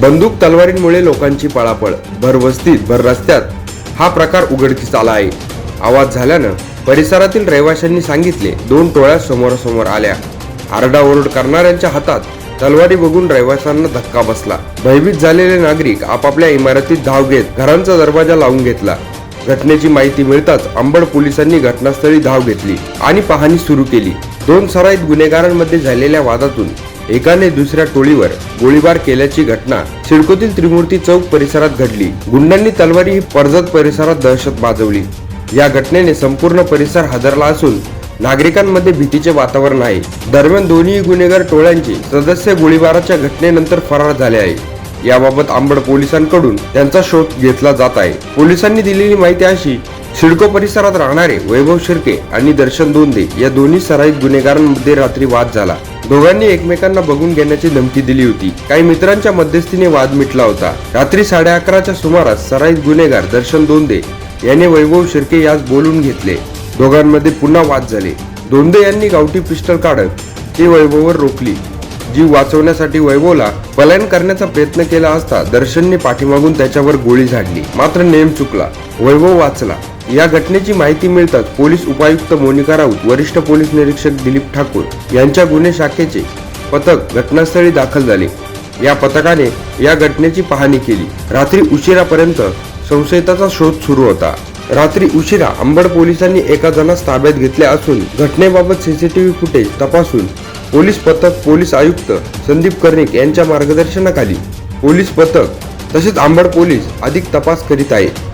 बंदूक तलवारींमुळे लोकांची पळापळ भर वस्तीत भर रस्त्यात हा प्रकार उघडकीस आला आहे. आवाज झाल्यानं परिसरातील रहिवाशांनी सांगितले दोन टोळ्या समोरासमोर आल्या. आरडाओरड करणाऱ्यांच्या हातात तलवारी बघून रहिवाशांना धक्का बसला. भयभीत झालेले नागरिक आपापल्या इमारतीत धाव घेत घरांचा दरवाजा लावून घेतला. घटनेची माहिती मिळताच अंबड पोलिसांनी घटनास्थळी धाव घेतली आणि पाहणी सुरू केली. दोन सराईत गुन्हेगारांमध्ये झालेल्या वादातून एकाने दुसऱ्या टोळीवर गोळीबार केल्याची घटना सिडकोतील त्रिमूर्ती चौक परिसरात घडली. गुंडांनी तलवारी ही पर्जत परिसरात दहशत माजवली या घटनेने संपूर्ण परिसर हादरला असून नागरिकांमध्ये भीतीचे वातावरण आहे. दरम्यान दोन्ही गुन्हेगार टोळ्यांचे सदस्य गोळीबाराच्या घटनेनंतर फरार झाले आहे. याबाबत आंबड पोलिसांकडून त्यांचा शोध घेतला जात आहे. पोलिसांनी दिलेली माहिती अशी सिडको परिसरात राहणारे वैभव शिर्के आणि दर्शन दोंदे या दोन्ही सराईत गुन्हेगारांमध्ये रात्री वाद झाला. दोघांनी एकमेकांना बघून घेण्याची धमकी दिली होती. काही मित्रांच्या मध्यस्थीने वाद मिटला होता. रात्री साडे अकराच्या सुमारास सराईत गुन्हेगार दर्शन दोंदे याने वैभव शिर्के यास बोलून घेतले. दोघांमध्ये पुन्हा वाद झाले. दोंदे यांनी गावठी पिस्टल काढत ती वैभववर रोखली. जीव वाचवण्यासाठी वैभवला पलायन करण्याचा प्रयत्न केला असता दर्शनने पाठीमागून त्याच्यावर गोळी झाडली. मात्र नेम चुकला. वैभव वाचला. या घटनेची माहिती मिळताच पोलीस उपायुक्त मोनिका राऊत वरिष्ठ पोलीस निरीक्षक दिलीप ठाकूर यांच्या गुन्हे शाखेचे पथक घटनास्थळी दाखल झाले. या पथकाने या घटनेची पाहणी केली. रात्री उशिरापर्यंत संशयिताचा शोध सुरू होता. रात्री उशिरा अंबड पोलिसांनी एका जणास ताब्यात घेतले असून घटनेबाबत सीसीटीव्ही फुटेज तपासून पोलीस पथक पोलीस आयुक्त संदीप कर्णिक यांच्या मार्गदर्शनाखाली पोलीस पथक तसेच आंबड पोलीस अधिक तपास करीत आहे